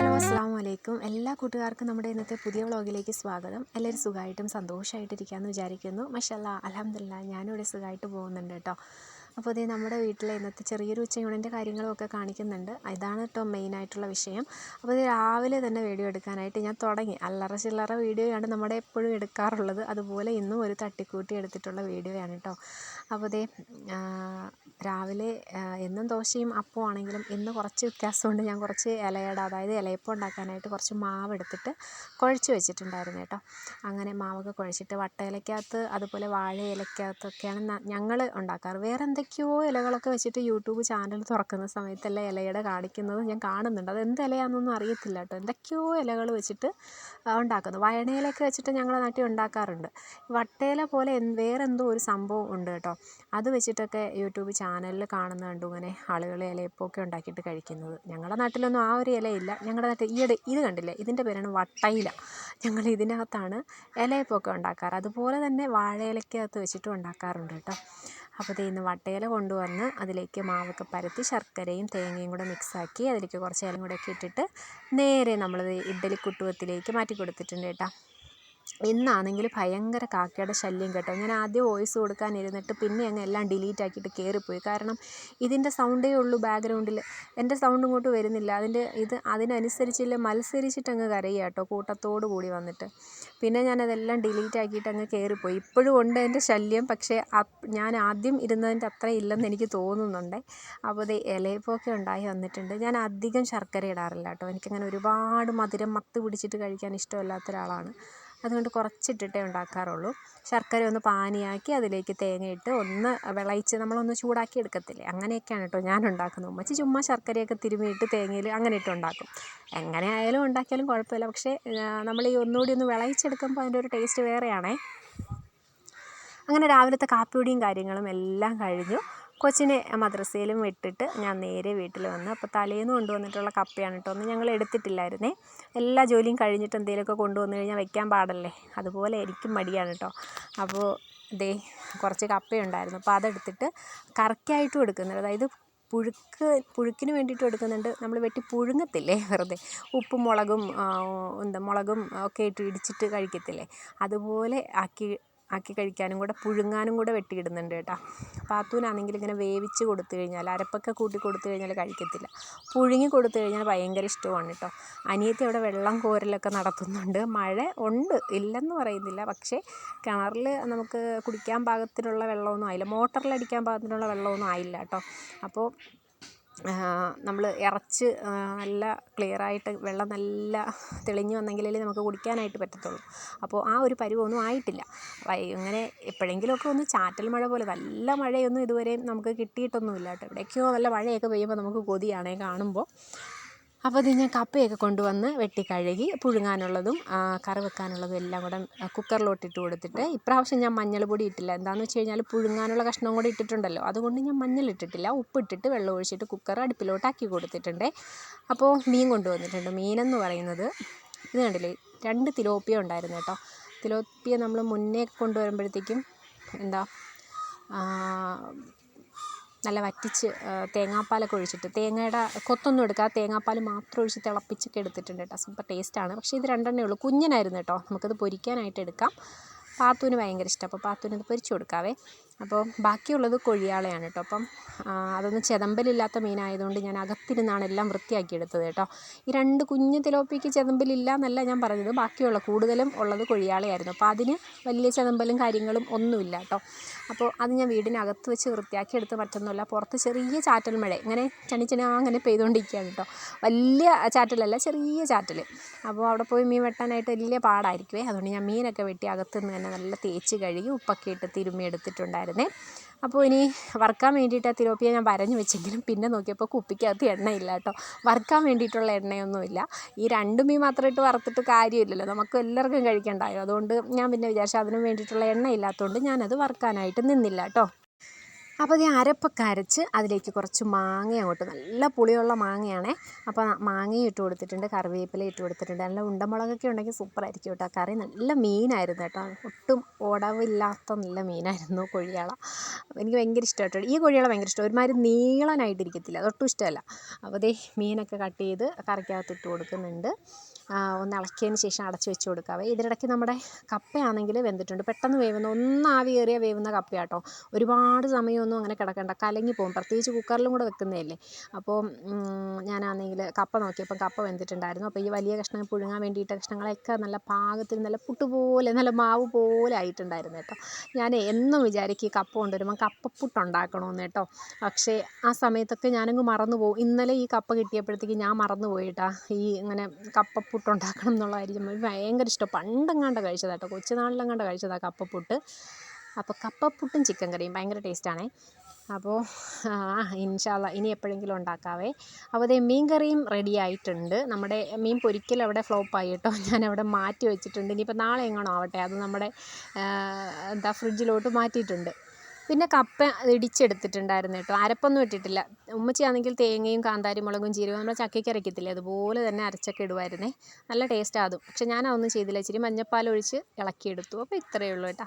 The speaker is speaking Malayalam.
ഹലോ അസ്സാം വലൈക്കും എല്ലാ കൂട്ടുകാർക്കും നമ്മുടെ ഇന്നത്തെ പുതിയ വ്ളോഗിലേക്ക് സ്വാഗതം. എല്ലാവരും സുഖമായിട്ടും സന്തോഷമായിട്ടിരിക്കാമെന്ന് വിചാരിക്കുന്നു. മഷല്ല അലഹമില്ല ഞാനിവിടെ സുഖമായിട്ട് പോകുന്നുണ്ട് കേട്ടോ. അപ്പോൾ ദേ നമ്മുടെ വീട്ടിലെ ഇന്നത്തെ ചെറിയൊരു ഉച്ചയൂണിന്റെ കാര്യങ്ങളൊക്കെ കാണിക്കുന്നുണ്ട്. ഇതാണ് കേട്ടോ മെയിനായിട്ടുള്ള വിഷയം. അപ്പോൾ ഇത് രാവിലെ തന്നെ വീഡിയോ എടുക്കാനായിട്ട് ഞാൻ തുടങ്ങി. അല്ലറ ചില്ലറ വീഡിയോയാണ് നമ്മുടെ എപ്പോഴും എടുക്കാറുള്ളത്. അതുപോലെ ഇന്നും ഒരു തട്ടിക്കൂട്ടി എടുത്തിട്ടുള്ള വീഡിയോയാണ് കേട്ടോ അപ്പോൾ ദേ രാവിലെ എന്നും ദോശയും അപ്പവും ആണെങ്കിലും ഇന്ന് കുറച്ച് വ്യത്യാസമുണ്ട്. ഞാൻ കുറച്ച് ഇലയട അതായത് ഇലയപ്പം ഉണ്ടാക്കാനായിട്ട് കുറച്ച് മാവ് എടുത്തിട്ട് കുഴച്ച് വെച്ചിട്ടുണ്ടായിരുന്നു കേട്ടോ അങ്ങനെ മാവൊക്കെ കുഴച്ചിട്ട് വട്ട ഇലയ്ക്കകത്ത് അതുപോലെ വാഴ ഇലയ്ക്കകത്തൊക്കെയാണ് ഞങ്ങൾ ഉണ്ടാക്കാറ്. വേറെ എന്തൊക്കെയോ ഇലകളൊക്കെ വെച്ചിട്ട് യൂട്യൂബ് ചാനൽ തുറക്കുന്ന സമയത്തെല്ലാം ഇലയുടെ കാണിക്കുന്നത് ഞാൻ കാണുന്നുണ്ട്. അത് എന്ത് ഇലയാണെന്നൊന്നും അറിയത്തില്ല കേട്ടോ എന്തൊക്കെയോ ഇലകൾ വെച്ചിട്ട് ഉണ്ടാക്കുന്നു. വയണയിലൊക്കെ വെച്ചിട്ട് ഞങ്ങളുടെ നാട്ടിൽ ഉണ്ടാക്കാറുണ്ട്. വട്ടയില പോലെ വേറെ എന്തോ ഒരു സംഭവം ഉണ്ട് കേട്ടോ. അത് വെച്ചിട്ടൊക്കെ യൂട്യൂബ് ചാനലിൽ കാണുന്ന കണ്ടു ഇങ്ങനെ ആളുകൾ ഇലയപ്പൊക്കെ ഉണ്ടാക്കിയിട്ട് കഴിക്കുന്നത്. ഞങ്ങളുടെ നാട്ടിലൊന്നും ആ ഒരു ഇലയില്ല. ഞങ്ങളുടെ നാട്ടിൽ ഈയിടെ ഇത് കണ്ടില്ലേ? ഇതിന്റെ പേരാണ് വട്ടയില. ഞങ്ങൾ ഇതിനകത്താണ് ഇലയപ്പൊക്കെ ഉണ്ടാക്കാറ്. അതുപോലെ തന്നെ വാഴയിലക്കകത്ത് വെച്ചിട്ടും ഉണ്ടാക്കാറുണ്ട് കേട്ടോ. അപ്പോൾ ദേ ഇന്ന് വട്ടയില കൊണ്ടുവന്ന് അതിലേക്ക് മാവൊക്കെ പരത്തി ശർക്കരയും തേങ്ങയും കൂടെ മിക്സാക്കി അതിലേക്ക് കുറച്ച് ഇലയും കൂടെ ഒക്കെ ഇട്ടിട്ട് നേരെ നമ്മൾ ഇഡ്ഡലി കുട്ടുവത്തിലേക്ക് മാറ്റി കൊടുത്തിട്ടുണ്ട് കേട്ടോ. ഇന്നാണെങ്കിൽ ഭയങ്കര കാക്കയുടെ ശല്യം കേട്ടോ. ഞാൻ ആദ്യം വോയിസ് കൊടുക്കാൻ ഇരുന്നിട്ട് പിന്നെ അങ്ങ് എല്ലാം ഡിലീറ്റ് ആക്കിയിട്ട് കയറിപ്പോയി കാരണം ഇതിന്റെ സൗണ്ടേ ഉള്ളൂ ബാക്ക്ഗ്രൗണ്ടിൽ. എന്റെ സൗണ്ട് ഇങ്ങോട്ട് വരുന്നില്ല. അതിന്റെ ഇത് അതിനനുസരിച്ചില്ല. മത്സരിച്ചിട്ട് അങ്ങ് കരയുക കേട്ടോ കൂട്ടത്തോടു കൂടി വന്നിട്ട്. പിന്നെ ഞാനതെല്ലാം ഡിലീറ്റ് ആക്കിയിട്ട് അങ്ങ് കയറിപ്പോയി ഇപ്പോഴും ഉണ്ട് എന്റെ ശല്യം. പക്ഷേ ഞാൻ ആദ്യം ഇരുന്നതിന്റെ അത്ര ഇല്ലെന്ന് എനിക്ക് തോന്നുന്നുണ്ട്. അപ്പോൾ ഇത് ഇലയപ്പൊക്കെ ഉണ്ടായി വന്നിട്ടുണ്ട്. ഞാൻ അധികം ശർക്കര ഇടാറില്ല കേട്ടോ. എനിക്കങ്ങനെ ഒരുപാട് മധുരം മത്ത് പിടിച്ചിട്ട് കഴിക്കാൻ ഇഷ്ടമല്ലാത്ത ഒരാളാണ് അതുകൊണ്ട് കുറച്ചിട്ടിട്ടേ ഉണ്ടാക്കാറുള്ളൂ. ശർക്കര ഒന്ന് പാനിയാക്കി അതിലേക്ക് തേങ്ങയിട്ട് ഒന്ന് വിളയിച്ച് നമ്മളൊന്ന് ചൂടാക്കി എടുക്കത്തില്ലേ? അങ്ങനെയൊക്കെയാണ് കേട്ടോ ഞാൻ ഉണ്ടാക്കുന്നത്. ഉമ്മച്ചി ചുമ്മാ ശർക്കരയൊക്കെ തിരുമ്മിയിട്ട് തേങ്ങയിൽ അങ്ങനെ ഇട്ട് ഉണ്ടാക്കും. എങ്ങനെ ആയാലും ഉണ്ടാക്കിയാലും കുഴപ്പമില്ല. പക്ഷേ നമ്മൾ ഈ ഒന്നുകൂടി ഒന്ന് വിളയിച്ചെടുക്കുമ്പോൾ അതിന്റെ ഒരു ടേസ്റ്റ് വേറെയാണേ. അങ്ങനെ രാവിലത്തെ കാപ്പിപൊടിയും കാര്യങ്ങളും എല്ലാം കഴിഞ്ഞു. കൊച്ചിനെ മദ്രസയിലും വിട്ടിട്ട് ഞാൻ നേരെ വീട്ടിൽ വന്നു അപ്പോൾ തലേന്ന് കൊണ്ടുവന്നിട്ടുള്ള കപ്പയാണ് കേട്ടോ ഒന്നും ഞങ്ങൾ എടുത്തിട്ടില്ലായിരുന്നേ. എല്ലാ ജോലിയും കഴിഞ്ഞിട്ട് എന്തെങ്കിലുമൊക്കെ കൊണ്ടുവന്നു കഴിഞ്ഞാൽ വെക്കാൻ പാടല്ലേ? അതുപോലെ എനിക്കും മടിയാണ് കേട്ടോ അപ്പോൾ ദേ കുറച്ച് കപ്പയുണ്ടായിരുന്നു. അപ്പോൾ അതെടുത്തിട്ട് കറക്കായിട്ടും എടുക്കുന്നുണ്ട്. അതായത് പുഴുക്ക് പുഴുക്കിന് വേണ്ടിയിട്ട് എടുക്കുന്നുണ്ട്. നമ്മൾ വെട്ടി പുഴുങ്ങത്തില്ലേ വെറുതെ? ഉപ്പും മുളകും എന്താ മുളകും ഒക്കെ ഇട്ട് ഇടിച്ചിട്ട് കഴിക്കത്തില്ലേ? അതുപോലെ ആക്കി ആക്കി കഴിക്കാനും കൂടെ പുഴുങ്ങാനും കൂടെ വെട്ടിയിടുന്നുണ്ട് കേട്ടോ. പാത്തൂനാണെങ്കിൽ ഇങ്ങനെ വേവിച്ച് കൊടുത്തു കഴിഞ്ഞാൽ അരപ്പൊക്കെ കൂട്ടി കൊടുത്തു കഴിഞ്ഞാൽ കഴിക്കത്തില്ല. പുഴുങ്ങി കൊടുത്തു കഴിഞ്ഞാൽ ഭയങ്കര ഇഷ്ടമാണ് കേട്ടോ. അനിയത്തി അവിടെ വെള്ളം കോരലൊക്കെ നടത്തുന്നുണ്ട്. മഴ ഉണ്ട് ഇല്ലെന്ന് പറയുന്നില്ല. പക്ഷേ കിണറിൽ നമുക്ക് കുടിക്കാൻ പാകത്തിനുള്ള വെള്ളമൊന്നും ആയില്ല. മോട്ടറിലടിക്കാൻ പാകത്തിനുള്ള വെള്ളമൊന്നും ആയില്ല കേട്ടോ. അപ്പോൾ നമ്മൾ ഇറച്ച് നല്ല ക്ലിയറായിട്ട് വെള്ളം നല്ല തെളിഞ്ഞ് വന്നെങ്കിലല്ലേ നമുക്ക് കുടിക്കാനായിട്ട് പറ്റത്തുള്ളൂ. അപ്പോൾ ആ ഒരു പരുവമൊന്നും ആയിട്ടില്ല. ഇങ്ങനെ എപ്പോഴെങ്കിലുമൊക്കെ ഒന്ന് ചാറ്റൽ മഴ പോലെ നല്ല മഴയൊന്നും ഇതുവരെയും നമുക്ക് കിട്ടിയിട്ടൊന്നുമില്ല കേട്ടോ. എവിടേക്കോ നല്ല മഴയൊക്കെ പെയ്യുമ്പോൾ നമുക്ക് കൊതിയാണേ കാണുമ്പോൾ അപ്പോൾ ഇത് ഞാൻ കപ്പയൊക്കെ കൊണ്ടുവന്ന് വെട്ടി കഴുകി പുഴുങ്ങാനുള്ളതും കറി വെക്കാനുള്ളതും എല്ലാം കൂടെ കുക്കറിലോട്ട് ഇട്ട് കൊടുത്തിട്ട് ഇപ്രാവശ്യം ഞാൻ മഞ്ഞൾപ്പൊടി ഇട്ടില്ല. എന്താണെന്ന് വെച്ച് കഴിഞ്ഞാൽ പുഴുങ്ങാനുള്ള കഷ്ണം കൂടി ഇട്ടിട്ടുണ്ടല്ലോ. അതുകൊണ്ട് ഞാൻ മഞ്ഞൾ ഇട്ടിട്ടില്ല ഉപ്പിട്ടിട്ട് വെള്ളം ഒഴിച്ചിട്ട് കുക്കർ അടുപ്പിലോട്ടാക്കി കൊടുത്തിട്ടുണ്ട്. അപ്പോൾ മീൻ കൊണ്ടുവന്നിട്ടുണ്ട്. മീനെന്ന് പറയുന്നത് ഇത് കണ്ടില്ലേ? രണ്ട് തിലോപ്പിയ ഉണ്ടായിരുന്നു കേട്ടോ. തിലോപ്പിയ നമ്മൾ മുന്നേ കൊണ്ടുവരുമ്പോഴത്തേക്കും എന്താ നല്ല വറ്റിച്ച് തേങ്ങാപ്പാലൊക്കെ ഒഴിച്ചിട്ട്. തേങ്ങയുടെ കൊത്തൊന്നും എടുക്കാതെ തേങ്ങാപ്പാൽ മാത്രം ഒഴിച്ച് തിളപ്പിച്ചൊക്കെ എടുത്തിട്ടുണ്ട് കേട്ടോ. സൂപ്പർ ടേസ്റ്റാണ്. പക്ഷേ ഇത് രണ്ടെണ്ണേ ഉള്ളൂ. കുഞ്ഞനായിരുന്നു കേട്ടോ. നമുക്കത് പൊരിക്കാനായിട്ട് എടുക്കാം. പാത്തുവിന് ഭയങ്കര ഇഷ്ടമാണ് അപ്പോൾ പാത്തുവിന് അത് പൊരിച്ച് കൊടുക്കാവേ. അപ്പോൾ ബാക്കിയുള്ളത് കൊഴിയാളയാണ് കേട്ടോ. അപ്പം അതൊന്നും ചെതമ്പലില്ലാത്ത മീനായതുകൊണ്ട് ഞാൻ അകത്തിരുന്നാണ് എല്ലാം വൃത്തിയാക്കി എടുത്തത് കേട്ടോ. ഈ രണ്ട് കുഞ്ഞു തിലോപ്പിക്ക് ചെതമ്പലില്ല എന്നല്ല ഞാൻ പറഞ്ഞത്. ബാക്കിയുള്ള കൂടുതലും ഉള്ളത് കൊഴിയാളയായിരുന്നു. അപ്പോൾ അതിന് വലിയ ചെതമ്പലും കാര്യങ്ങളും ഒന്നുമില്ല കേട്ടോ. അപ്പോൾ അത് ഞാൻ വീടിനകത്ത് വെച്ച് വൃത്തിയാക്കി എടുത്ത് മറ്റൊന്നുമല്ല പുറത്ത് ചെറിയ ചാറ്റൽ മഴ. ഇങ്ങനെ ചണിച്ചണി അങ്ങനെ പെയ്തുകൊണ്ടിരിക്കുകയാണ് കേട്ടോ. വലിയ ചാറ്റലല്ല ചെറിയ ചാറ്റൽ. അപ്പോൾ അവിടെ പോയി മീൻ വെട്ടാനായിട്ട് വലിയ പാടായിരിക്കുമേ അതുകൊണ്ട് ഞാൻ മീനൊക്കെ വെട്ടി അകത്തുനിന്ന് തന്നെ നല്ല തേച്ച് കഴുകി ഉപ്പൊക്കെ ഇട്ട് തിരുമ്മി എടുത്തിട്ടുണ്ടായിരുന്നു. ഉണ്ടായിരുന്നേ അപ്പോൾ ഇനി വറുക്കാൻ വേണ്ടിയിട്ട് ആ തിലോപ്പിയ ഞാൻ വരഞ്ഞു വെച്ചെങ്കിലും പിന്നെ നോക്കിയപ്പോൾ കുപ്പിക്കകത്ത് എണ്ണയില്ല കേട്ടോ. വറുക്കാൻ വേണ്ടിയിട്ടുള്ള എണ്ണയൊന്നുമില്ല. ഈ രണ്ട് മീൻ മാത്രം ഇട്ട് വറുത്തിട്ട് കാര്യമില്ലല്ലോ. നമുക്ക് എല്ലാവർക്കും കഴിക്കണ്ടായോ? അതുകൊണ്ട് ഞാൻ പിന്നെ വിചാരിച്ചു അതിന് വേണ്ടിയിട്ടുള്ള എണ്ണ ഇല്ലാത്തതുകൊണ്ട് ഞാനത് വറുക്കാനായിട്ട് നിന്നില്ല കേട്ടോ. അപ്പോൾ ഞാൻ അരപ്പൊക്കെ അരച്ച് അതിലേക്ക് കുറച്ച് മാങ്ങ അങ്ങോട്ട് നല്ല പുളിയുള്ള മാങ്ങയാണേ. അപ്പോൾ മാങ്ങയും ഇട്ട് കൊടുത്തിട്ടുണ്ട് കറിവേപ്പില ഇട്ട് കൊടുത്തിട്ടുണ്ട്. നല്ല ഉണ്ടമുളകൊക്കെ ഉണ്ടെങ്കിൽ സൂപ്പറായിരിക്കും കേട്ടോ. കറി നല്ല മീനായിരുന്നു കേട്ടോ. ഒട്ടും ഓടവില്ലാത്ത നല്ല മീനായിരുന്നു കൊഴിയാള. എനിക്ക് ഭയങ്കര ഇഷ്ടമായിട്ടോ ഈ കൊഴിയാള ഭയങ്കര ഇഷ്ടം. ഒരുമാതിരി നീളനായിട്ടിരിക്കത്തില്ല. അതൊട്ടും ഇഷ്ടമല്ല. അപ്പോൾ ദേ മീനൊക്കെ കട്ട് ചെയ്ത് കറിക്കകത്ത് ഇട്ട് കൊടുക്കുന്നുണ്ട്. ഒന്ന് ഇളക്കിയതിന് ശേഷം അടച്ചു വെച്ച് കൊടുക്കാവേ ഇതിനിടയ്ക്ക് നമ്മുടെ കപ്പയാണെങ്കിൽ വെന്തിട്ടുണ്ട്. പെട്ടെന്ന് വേവുന്ന ഒന്ന് ആവി കയറിയ വേവുന്ന കപ്പയാട്ടോ. ഒരുപാട് സമയമൊന്നും അങ്ങനെ കിടക്കണ്ട. കലങ്ങി പോകും. പ്രത്യേകിച്ച് കുക്കറിലും കൂടെ വെക്കുന്നതല്ലേ. അപ്പോൾ ഞാനാണെങ്കിൽ കപ്പ നോക്കിയപ്പോൾ കപ്പ വെന്തിട്ടുണ്ടായിരുന്നു. അപ്പോൾ ഈ വലിയ കഷ്ണം പുഴുങ്ങാൻ വേണ്ടിയിട്ട് കഷ്ണങ്ങളൊക്കെ നല്ല പാകത്തിൽ നല്ല പുട്ട് പോലെ നല്ല മാവ് പോലെ ആയിട്ടുണ്ടായിരുന്നു കേട്ടോ. ഞാൻ എന്നും വിചാരിക്കും ഈ കപ്പ കൊണ്ടുവരുമ്പോൾ കപ്പപ്പുട്ട് ഉണ്ടാക്കണമെന്ന് കേട്ടോ. പക്ഷേ ആ സമയത്തൊക്കെ ഞാനങ്ങ് മറന്നു പോകും ഇന്നലെ ഈ കപ്പ കിട്ടിയപ്പോഴത്തേക്ക് ഞാൻ മറന്നു പോയിട്ടാ ഈ ഇങ്ങനെ കപ്പപ്പുട്ട് ഉണ്ടാക്കണം എന്നുള്ളതായിരിക്കും. ഭയങ്കര ഇഷ്ടം. പണ്ടെങ്ങാണ്ട് കഴിച്ചതാണ് കേട്ടോ. കൊച്ചുനാളിലെങ്ങാണ്ട് കഴിച്ചതാണ് കപ്പപ്പുട്ട്. അപ്പോൾ കപ്പപ്പുട്ടും ചിക്കൻ കറിയും ഭയങ്കര ടേസ്റ്റാണേ അപ്പോൾ ഇൻഷാല്ല ഇനി എപ്പോഴെങ്കിലും ഉണ്ടാക്കാവേ. അപ്പോൾ അതേ മീൻ കറിയും റെഡി ആയിട്ടുണ്ട്. നമ്മുടെ മീൻ പൊരിക്കൽ അവിടെ ഫ്ലോപ്പായി കേട്ടോ. ഞാൻ അവിടെ മാറ്റി വെച്ചിട്ടുണ്ട്. ഇനിയിപ്പോൾ നാളെ എങ്ങാണോ ആവട്ടെ. അത് നമ്മുടെ എന്താ ഫ്രിഡ്ജിലോട്ട് മാറ്റിയിട്ടുണ്ട്. പിന്നെ കപ്പ ഇടിച്ചെടുത്തിട്ടുണ്ടായിരുന്നു കേട്ടോ. അരപ്പൊന്നും ഇട്ടിട്ടില്ല. ഉമ്മച്ചിയാണെങ്കിൽ തേങ്ങയും കാന്താരി മുളകും ജീരകവും നമ്മൾ ചക്കയ്ക്ക് അരയ്ക്കത്തില്ലേ? അതുപോലെ തന്നെ അരച്ചൊക്കെ ഇടുമായിരുന്നേ നല്ല ടേസ്റ്റ് ആകും പക്ഷെ ഞാൻ അതൊന്നും ചെയ്തില്ല. ഇച്ചിരി മഞ്ഞപ്പാൽ ഒഴിച്ച് ഇളക്കിയെടുത്തു. അപ്പോൾ ഇത്രയേ ഉള്ളൂ കേട്ടോ.